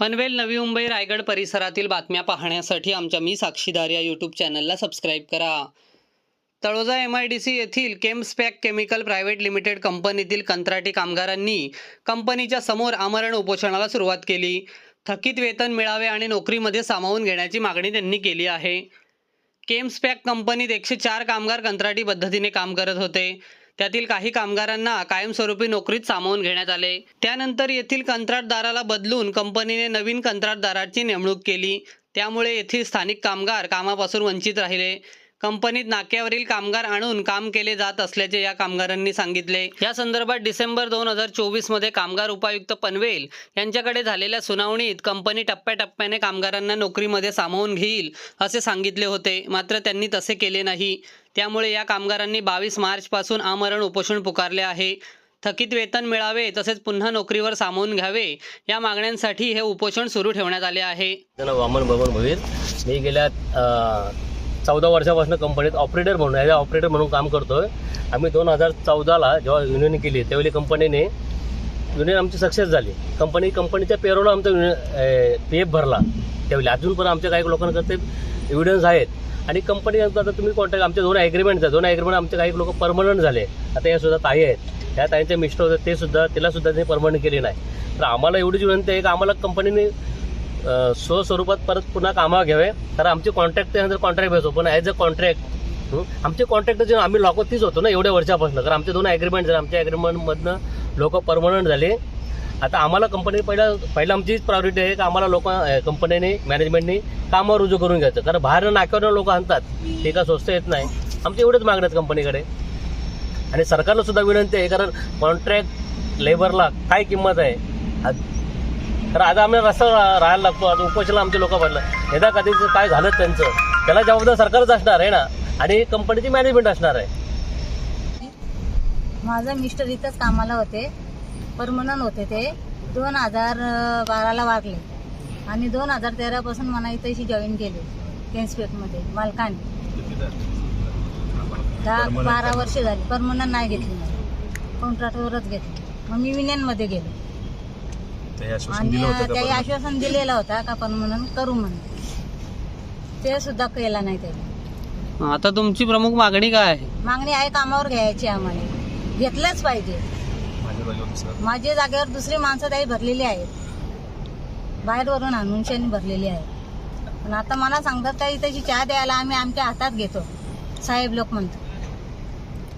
पनवेल नवी मुंबई रायगड परिसरातील बातम्या पाहण्यासाठी आमच्या मी साक्षीदार या यूट्यूब चॅनलला सबस्क्राईब करा. Taloja M I D C येथील केम्सपॅक केमिकल प्रायव्हेट लिमिटेड कंपनीतील कंत्राटी कामगारांनी कंपनीच्या समोर आमरण उपोषणाला सुरुवात केली. थकीत वेतन मिळावे आणि नोकरीमध्ये सामावून घेण्याची मागणी त्यांनी केली आहे. केम्सपॅक कंपनीत एकशे चार कामगार कंत्राटी पद्धतीने काम करत होते. त्यातील काही कामगारांना कायमस्वरूपी नोकरीत सामावून घेण्यात आले. त्यानंतर येथील कंत्राटदाराला बदलून कंपनीने नवीन कंत्राटदाराची नेमणूक केली. त्यामुळे येथील स्थानिक कामगार कामापासून वंचित राहिले. कंपनीत नाक्यावरील कामगार आणून काम केले जात असल्याचे या कामगारांनी सांगितले. या संदर्भात डिसेंबर दोन हजार चोवीसमध्ये कामगार उपायुक्त पनवेल यांच्याकडे झालेल्या सुनावणीत कंपनी टप्प्याटप्प्याने कामगारांना नोकरीमध्ये सामावून घेईल असे सांगितले होते. मात्र त्यांनी तसे केले नाही. त्यामुळे या कामगारांनी बावीस मार्च पासून आमरण उपोषण पुकारले आहे. थकीत वेतन मिळावे तसेच पुन्हा नोकरीवर सामावून घ्यावे या मागण्यांसाठी हे उपोषण सुरू ठेवण्यात आले आहे. वामन भवन भोईर मी गेल्या चौदा वर्षापासून कंपनीत ऑपरेटर म्हणून ॲज ऑपरेटर म्हणून काम करतो आहे आम्ही दोन हजार चौदाला जेव्हा युनियन केली त्यावेळी कंपनीने युनियन आमची सक्सेस झाली. कंपनी कंपनीच्या पेरोला आमचा पी एफ भरला. त्यावेळी अजून पण आमच्या काही लोकांकडे एव्हिडन्स आहेत. आणि कंपनी आता तुम्ही कॉन्टॅक्ट आमच्या दोन ॲग्रीमेंट आहेत. दोन ॲग्रीमेंट आमचे काही लोक परमनंट झाले. आता या सुद्धा ताई आहेत. त्या ताईंचे मिस्टर होते ते सुद्धा तिला सुद्धा ते परमनंट केले नाही. तर आम्हाला एवढीच विनंती आहे की आम्हाला कंपनीने स्वस्वरूपात परत पुन्हा कामावर घ्यावे. कारण आमचे कॉन्ट्रॅक्ट त्यानंतर कॉन्ट्रॅक्ट भेटतो. पण ॲज अ कॉन्ट्रॅक्ट आमचे कॉन्ट्रॅक्ट जे आम्ही लोक तीच होतो ना एवढ्या वर्षापासून. कारण आमचे दोन ॲग्रीमेंट झाले. आमच्या ॲग्रीमेंटमधनं लोक परमनंट झाले. आता आम्हाला कंपनी पहिला पहिला आमचीच प्रायोरिटी आहे की आम्हाला लोक कंपनीने मॅनेजमेंटने कामावर रुजू करून घ्यायचं. कारण बाहेर नाक्यावर लोक आणतात. ते का स्वस्त येत नाही. आमचे एवढेच मागण्यात कंपनीकडे आणि सरकारला सुद्धा विनंती आहे कारण कॉन्ट्रॅक्ट लेबरला काय किंमत आहे? तर आज आम्ही रस्ता राहायला लागतो. आज उपोषणाला आमचे लोक पडलं यदा कधी काय झालं त्यांचं त्याला जबाबदार सरकारच असणार आहे ना? आणि कंपनीची मॅनेजमेंट असणार आहे. माझं मिस्टर इथंच कामाला होते. परमनंट होते ते. दोन हजार बाराला वागले आणि दोन हजार तेरापासून मला इथंशी जॉईन केले केन्सपेटमध्ये मालकाने. दहा बारा वर्ष झाली. परमनंट नाही घेतली मला. कॉन्ट्रॅक्टवरच घेतली. मग मी युनियनमध्ये गेले. आणि त्याही आश्वासन दिलेलं होता का परमनंट करू म्हणून. ते सुद्धा केलं नाही त्याने. आता तुमची प्रमुख मागणी काय आहे? मागणी आहे कामावर घ्यायची आम्हाला. घेतलंच पाहिजे. माझ्या जागेवर दुसरी माणसं त्याही भरलेली आहेत. बाहेरवरून आणून शेणी भरलेली आहेत पण आता मला सांगतात का इथं चहा द्यायला आम्ही आमच्या हातात घेतो. साहेब लोक म्हणतात.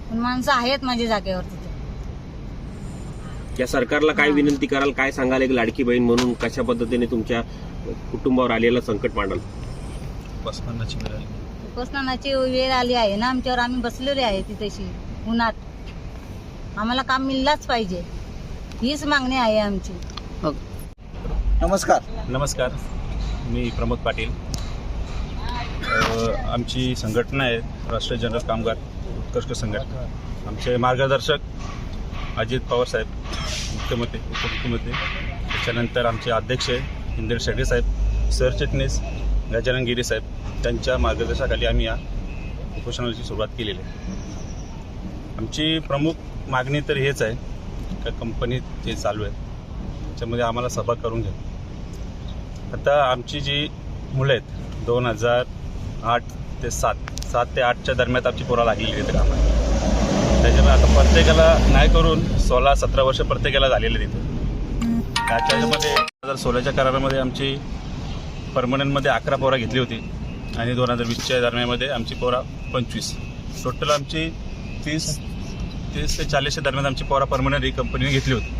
पण माणसं आहेत माझ्या जागेवर तिथे या सरकारला काय विनंती कराल काय सांगाल एक लाडकी बहीण म्हणून? कशा पद्धतीने तुमच्या कुटुंबावर आलेलं संकट मांडाल? उपोषणाची वेळ आली. आहे ना आमच्यावर आम्ही बसलेले आहे तिथेशी उन्हात. आम्हाला काम मिळलाच पाहिजे. हीच मागणी आहे आमची. नमस्कार. नमस्कार. मी प्रमोद पाटील. अ, आमची संघटना आहे राष्ट्रीय जनरल कामगार उत्कृष्ट संघटना. आमचे मार्गदर्शक अजित पवार साहेब. मुख्यमंत्री उपमुख्यमंत्री. त्याच्यानंतर आमचे अध्यक्ष इंदिर शेट्टी साहेब सरचिटणीस गजानन गिरी साहेब. त्यांच्या मार्गदर्शनाखाली आम्ही या उपोषणाची सुरुवात केलेली आहे. आमची प्रमुख मागणी तर हेच आहे का कंपनीत जे चालू आहे त्याच्यामध्ये आम्हाला सभा करून घ्या. आता आमची जी मुलं आहेत दोन हजार आठ ते सात सात ते आठच्या दरम्यान आमची पोरा लागलेली आहेत कामाला. त्याच्यामुळे आता प्रत्येकाला नाही करून सोळा सतरा वर्ष प्रत्येकाला झालेले तिथे. त्याच्यामध्ये दोन हजार सोळाच्या करारामध्ये आमची परमनंटमध्ये अकरा पोरा घेतली होती आणि दोन हजार वीसच्या दरम्यानमध्ये आमची पोरा पंचवीस. टोटल आमची तीस तीस ते चाळीसच्या दरम्यान आमची पोरा परमनंट ही कंपनीने घेतली होती.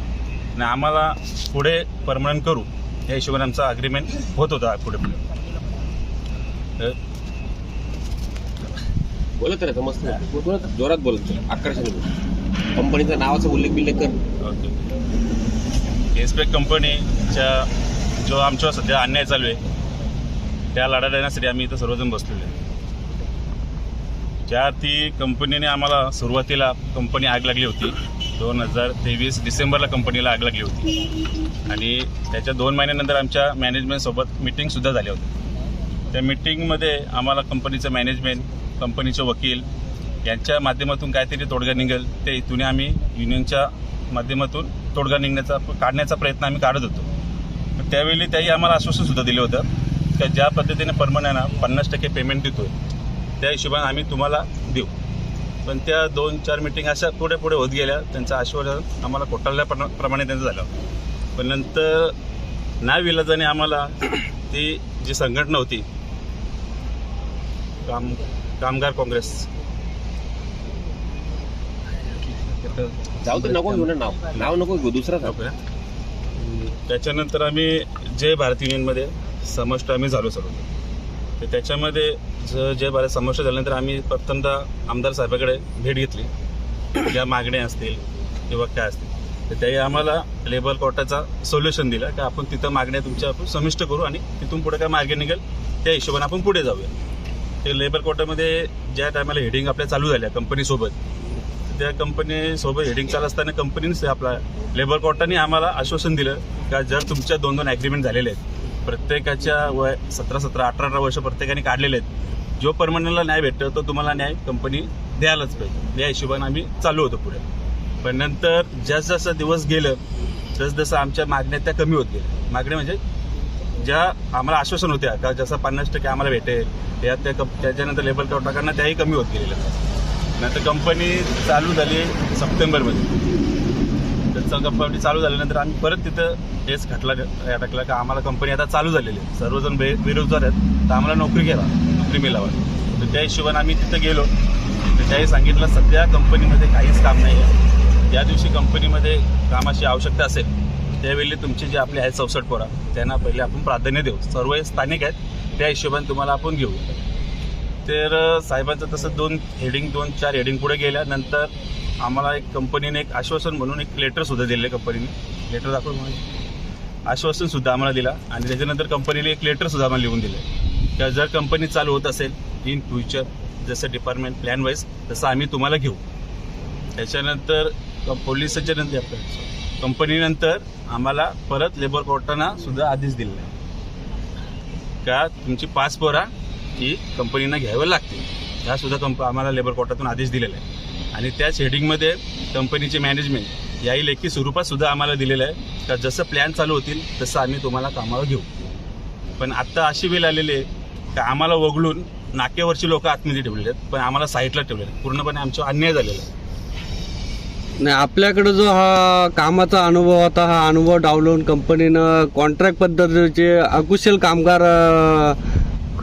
आणि आम्हाला पुढे परमनंट करू या हिशोबाने आमचा अग्रीमेंट होत होता पुढे पुढे. तर बोलत रे मस्त बोलत जोरात बोलत आकर्षण कंपनीचा नावाचा उल्लेख बिल्लेख कर. ओके. एसपेक कंपनीच्या जो आमच्यावर सध्या अन्याय चालू आहे त्या लढा देण्यासाठी आम्ही इथं सर्वजण बसलेलो आहे. ज्या ती कंपनीने आम्हाला सुरुवातीला कंपनी आग लागली होती दोन हजार तेवीस डिसेंबरला कंपनीला आग लागली होती. आणि त्याच्या दोन महिन्यानंतर आमच्या मॅनेजमेंटसोबत मिटिंगसुद्धा झाल्या होत्या. त्या मिटिंगमध्ये आम्हाला कंपनीचं मॅनेजमेंट कंपनीचे वकील यांच्या माध्यमातून काहीतरी तोडगा निघेल ते इथून आम्ही युनियनच्या माध्यमातून तोडगा निघण्याचा काढण्याचा प्रयत्न आम्ही काढत होतो. त्यावेळी त्याही आम्हाला आश्वासनसुद्धा दिलं होतं की ज्या पद्धतीने परमनंट पन्नास टक्के पेमेंट देतो त्या हिशोबाने आम्ही तुम्हाला देऊ. पण त्या दोन चार मिटिंग अशा पुढे पुढे होत गेल्या त्यांचं आश्वासन आम्हाला कोटाळल्याप्रमाणे त्यांचं झालं. पण नंतर नाही विलाजाने आम्हाला ती जी संघटना होती काम कामगार काँग्रेस. जाऊ नको घेऊ ना नाव. नाव नको घेऊ दुसरं. नको. त्याच्यानंतर आम्ही जय भारत युनियनमध्ये समष्ट आम्ही झालो सर्व तर त्याच्यामध्ये ज- जय भारत समष्ट झाल्यानंतर आम्ही प्रथमतः आमदार साहेबाकडे भेट घेतली. ज्या मागण्या असतील किंवा काय असतील. तर त्याही आम्हाला लेबर कोर्टाचा सोल्युशन दिला की आपण तिथं मागण्या तुमच्या आपण समिष्ट करू आणि तिथून पुढे काय मार्ग निघेल त्या हिशोबाने आपण पुढे जाऊया. ते लेबर कोर्टामध्ये ज्या टायमाला हेडिंग आपल्या चालू झाल्या कंपनीसोबत त्या कंपनीसोबत हेडिंग चालू असताना कंपनीने आपला लेबर कोर्टाने आम्हाला आश्वासन दिलं का जर तुमच्या दोन दोन ॲग्रीमेंट झालेले आहेत प्रत्येकाच्या वय सतरा सतरा अठरा अठरा वर्ष प्रत्येकाने काढलेले आहेत जो परमनंटला न्याय भेटतो तो तुम्हाला न्याय कंपनी द्यायलाच पाहिजे. या हिशोबाने आम्ही चालू होतो पुढे. पण नंतर जसं जसं दिवस गेलं तसं जसं आमच्या मागण्या त्या कमी होत गेल्या. मागण्या म्हणजे ज्या आम्हाला आश्वासन होत्या का जसं पन्नास टक्के आम्हाला भेटेल त्या त्या कप- त्याच्यानंतर लेबर कोर्टाकडनं त्याही कमी होत गेलेल्या आहेत. नंतर कंपनी चालू झाली सप्टेंबरमध्ये. त्याचं कंपनी चालू झाल्यानंतर आम्ही परत तिथं डेस घटला या टाकला का आम्हाला कंपनी आता चालू झालेली आहे. सर्वजण बे बेरोजगार आहेत तर आम्हाला नोकरी घ्यावा नोकरी मिळावा. तर त्या हिशोबाने आम्ही तिथं गेलो. तर त्याही सांगितलं सध्या कंपनीमध्ये काहीच काम नाही आहे ज्या दिवशी कंपनीमध्ये कामाची आवश्यकता असेल त्यावेळी तुमचे जे आपले आहेत चौसष्ट पोरा त्यांना पहिले आपण प्राधान्य देऊ. सर्व हे स्थानिक आहेत त्या हिशोबाने तुम्हाला आपण घेऊ. तर साहेबांचं तसं दोन हेडिंग दोन चार हेडिंग पुढे गेल्यानंतर आम्हाला एक कंपनीने एक आश्वासन म्हणून एक लेटरसुद्धा दिले कंपनीने लेटर दाखवून आश्वासनसुद्धा आम्हाला दिला. आणि त्याच्यानंतर कंपनीने एक लेटरसुद्धा आम्हाला लिहून दिलं तर जर कंपनी चालू होत असेल इन फ्युचर जसं डिपार्टमेंट प्लॅन वाईज तसं आम्ही तुम्हाला घेऊ. त्याच्यानंतर क- पोलिसाच्या नंतर कंपनीनंतर आम्हाला परत लेबर कोर्टानं सुद्धा आदेश दिलेला आहे. का? तुमची पाच पोरा ही कंपनीनं घ्यावं लागतील. ह्यासुद्धा कंप आम्हाला लेबर कोर्टातून आदेश दिलेला आहे. आणि त्याच हेडिंगमध्ये कंपनीचे मॅनेजमेंट याही लेखी स्वरूपात सुद्धा आम्हाला दिलेलं आहे. का जसं प्लॅन चालू होतील तसं आम्ही तुम्हाला कामावर घेऊ. पण आत्ता अशी वेळ आलेली आहे का आम्हाला वगळून नाक्यावरची लोक आतमध्ये ठेवलेले आहेत. पण आम्हाला साईडला ठेवलेले आहेत. पूर्णपणे आमच्यावर अन्याय झालेला आहे. नाही आपल्याकडे जो हा कामाचा अनुभव होता हा अनुभव डावलून कंपनीनं कॉन्ट्रॅक्ट पद्धतीचे अकुशल कामगार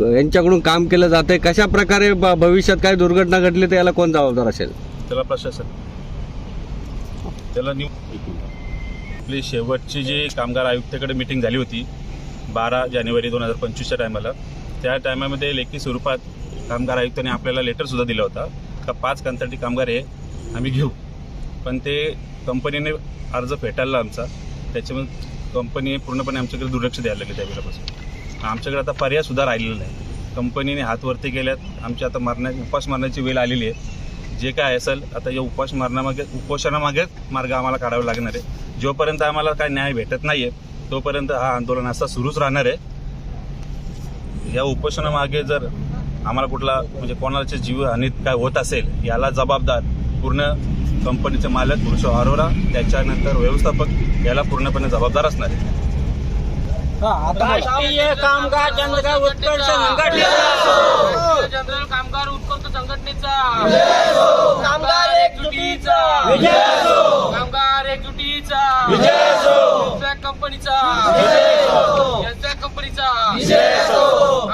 यांच्याकडून काम केलं जाते कशा प्रकारे ब- भविष्यात काय दुर्घटना घडली तर याला कोण जबाबदार असेल? त्याला प्रशासन. त्याला निव आपली शेवटची जी कामगार आयुक्ताकडे मीटिंग झाली होती बारा जानेवारी दोन हजार पंचवीसच्या टायमाला त्या टायमामध्ये लेखी स्वरूपात कामगार आयुक्ताने आपल्याला लेटरसुद्धा दिला होता का पाच कंत्राटी कामगार हे आम्ही घेऊ. पण ते कंपनीने अर्ज फेटाळला आमचा. त्याच्यामुळे कंपनी पूर्णपणे आमच्याकडे दुर्लक्ष द्यायला लागले त्यावेळेपासून आमच्याकडे आता पर्याय सुद्धा राहिलेला नाही. कंपनीने हात वरती केल्यात. आमची आता मरण्या उपास मारण्याची वेळ आलेली आहे. जे काय असेल आता या उपास मारण्यामागे उपोषणामागेच मार्ग आम्हाला काढावा लागणार आहे. जोपर्यंत आम्हाला काय न्याय भेटत नाही आहे तोपर्यंत हा आंदोलन असा सुरूच राहणार आहे. या उपोषणामागे जर आम्हाला कुठला म्हणजे कोणाच्या जीवहानीत काय होत असेल याला जबाबदार पूर्ण कंपनीचे मालक पुरुष अरोरा त्याच्यानंतर व्यवस्थापक याला पूर्णपणे जबाबदार असणार आहे. राष्ट्रीय कामगार जनरल उत्कर्ष संघटनेचा. जनरल कामगार उत्कर्ष संघटनेचा. कामगार एकजुटीचा. कामगार एकजुटीचा. कंपनीचा. कंपनीचा.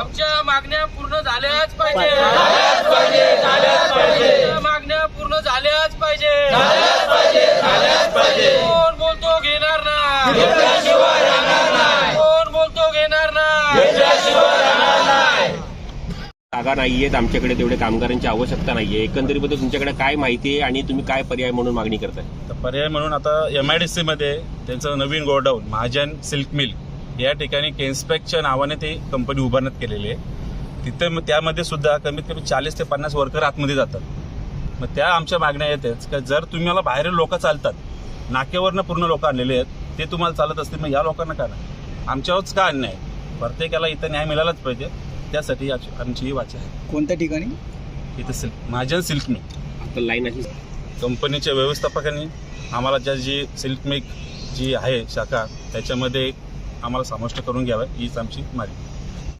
आमच्या मागण्या पूर्ण झाल्याच पाहिजे आमच्या मागण्या पूर्ण झाल्याच पाहिजे कोण बोलतो घेणार ना कोण बोलतो घेणार ना नाही आहेत आमच्याकडे तेवढे कामगारांची आवश्यकता नाहीये. एकंदरीत तुमच्याकडे काय माहिती आहे आणि तुम्ही काय पर्याय म्हणून मागणी करताय? तर पर्याय म्हणून आता एम आय डी सीमध्ये त्यांचं नवीन गोडाऊन महाजन सिल्क मिल या ठिकाणी केन्स्पॅकच्या नावाने ती कंपनी उभारण्यात केलेली आहे. तिथे मग त्यामध्ये सुद्धा कमीत कमी चाळीस ते पन्नास वर्कर आतमध्ये जातात. मग त्या आमच्या मागण्या येतेच का जर तुम्हाला बाहेरील लोक चालतात नाक्यावरनं पूर्ण लोक आणलेले आहेत ते तुम्हाला चालत असतील मग या लोकांना का नाही आमच्यावरच का अन्याय? प्रत्येकाला इथं न्याय मिळालाच पाहिजे. त्यासाठी आमची- आमची ही वाचा आहे. कोणत्या ठिकाणी? इथं सिल्क महाजन सिल्क मिल. आता लाईन अशी कंपनीच्या व्यवस्थापकांनी आम्हाला ज्या जी सिल्क मिक जी आहे शाखा त्याच्यामध्ये आम्हाला समाविष्ट करून घ्यावं हीच आमची मागणी.